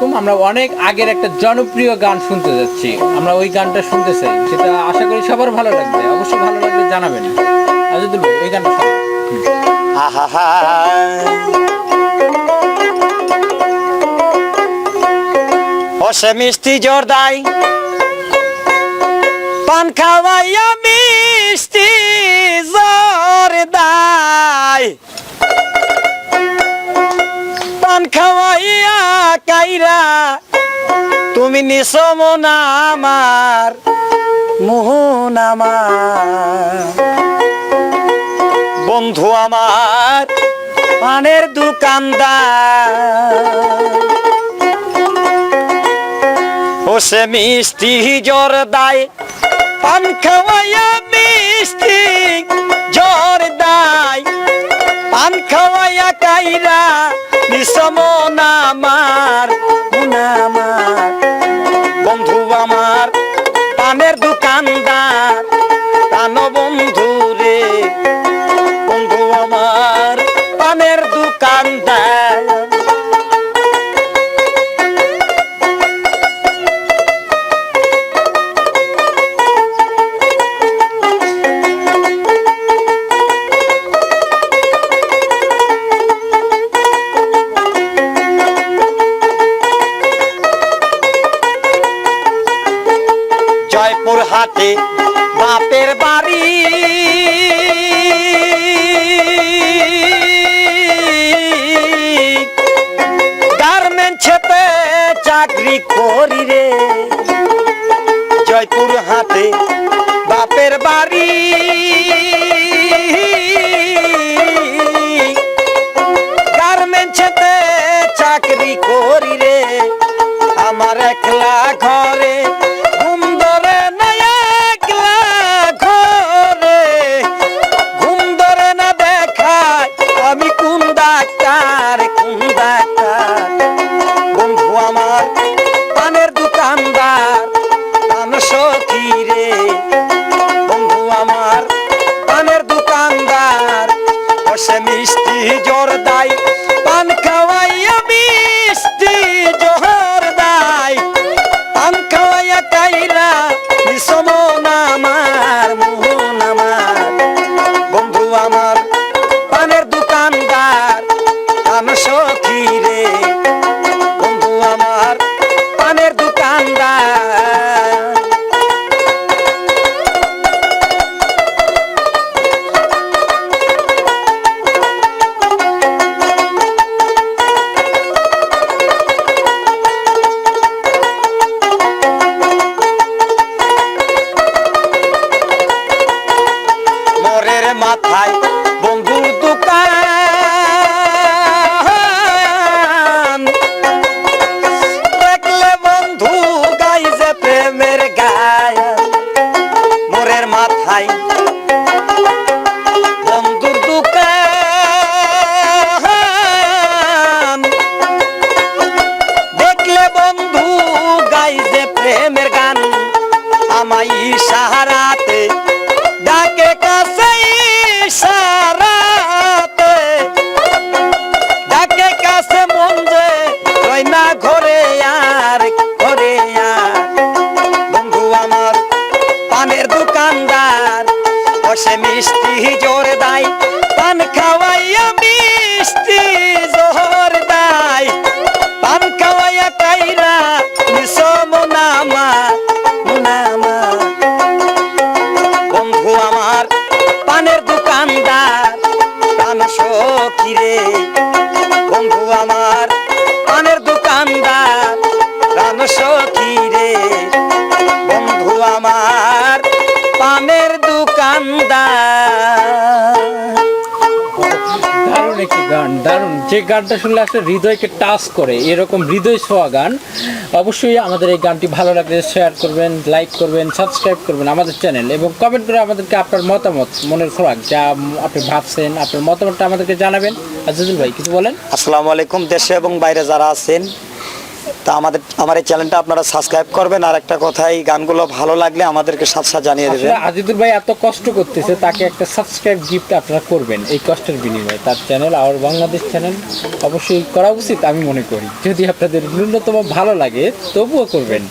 আলাইকুম আমরা অনেক আগের একটা জনপ্রিয় গান শুনতে যাচ্ছি। আমরা ওই গানটা শুনতে চাই। সেটা আশা করি সবার ভালো লাগবে। অবশ্যই ভালো লাগবে জানাবেন। আজিদুল ভাই ওই গানটা মিষ্টি পান খাওয়াইয়া মিষ্টি পান খাওয়াইয়া কাইরা, তুমি নিসমন আমার, মোহন আমার। বন্ধু আমার, পানের দোকানদার। ও সে মিষ্টি জ্বর দায় পান খাওয়াইয়া মিষ্টি জ্বর দায় পান খাওয়াইয়া কাইরা নিসমন পানের দোকানদার জয়পুর হাটে বাপের বাড়ি করি রে? জয়পুর হাতে বাপের বাড়ি। বন্ধু আমার, পানের দোকানদার, বসে মিষ্টি জোর দাই পান খাওয়াইয়া মিষ্টি জোহর দাই পান খাওয়াইয়া কাইরা বিষম আমার, মোহন আমার। বন্ধু আমার মাথায় বন্ধুর দোকান। দেখলে বন্ধু গাই যে প্রেমের গায়। মোরের মাথায় বন্ধুর দোকান। দেখলে বন্ধু গাই যে প্রেমের গান। আমায় সাহারাতে বসে মিষ্টি জোর দাই পান খাওয়াইয়া মিষ্টি যে গানটা শুনলে আসলে হৃদয়কে টাচ করে, এরকম হৃদয় ছোঁয়া গান, অবশ্যই আমাদের এই গানটি ভালো লাগলে শেয়ার করবেন লাইক করবেন সাবস্ক্রাইব করবেন আমাদের চ্যানেল এবং কমেন্ট করে আমাদেরকে আপনার মতামত, মনের খোরাক যা আপনি ভাবছেন, আপনার মতামতটা আমাদেরকে জানাবেন। আজিজুল ভাই, কিছু বলেন? আসসালামু আলাইকুম, দেশে এবং বাইরে যারা আছেন তা আমাদের আমার এই চ্যানেলটা আপনারা সাবস্ক্রাইব করবেন। আর একটা কথা এই গানগুলো ভালো লাগলে আমাদেরকে সাথে সাথে জানিয়ে দেবেন। আজিদুর ভাই এত কষ্ট করতেছে তাকে একটা সাবস্ক্রাইব গিফট আপনারা করবেন এই কষ্টের বিনিময়ে। তার চ্যানেল আর বাংলাদেশ চ্যানেল অবশ্যই করা উচিত আমি মনে করি। যদি আপনাদের ন্যূনতম ভালো লাগে তবুও করবেন।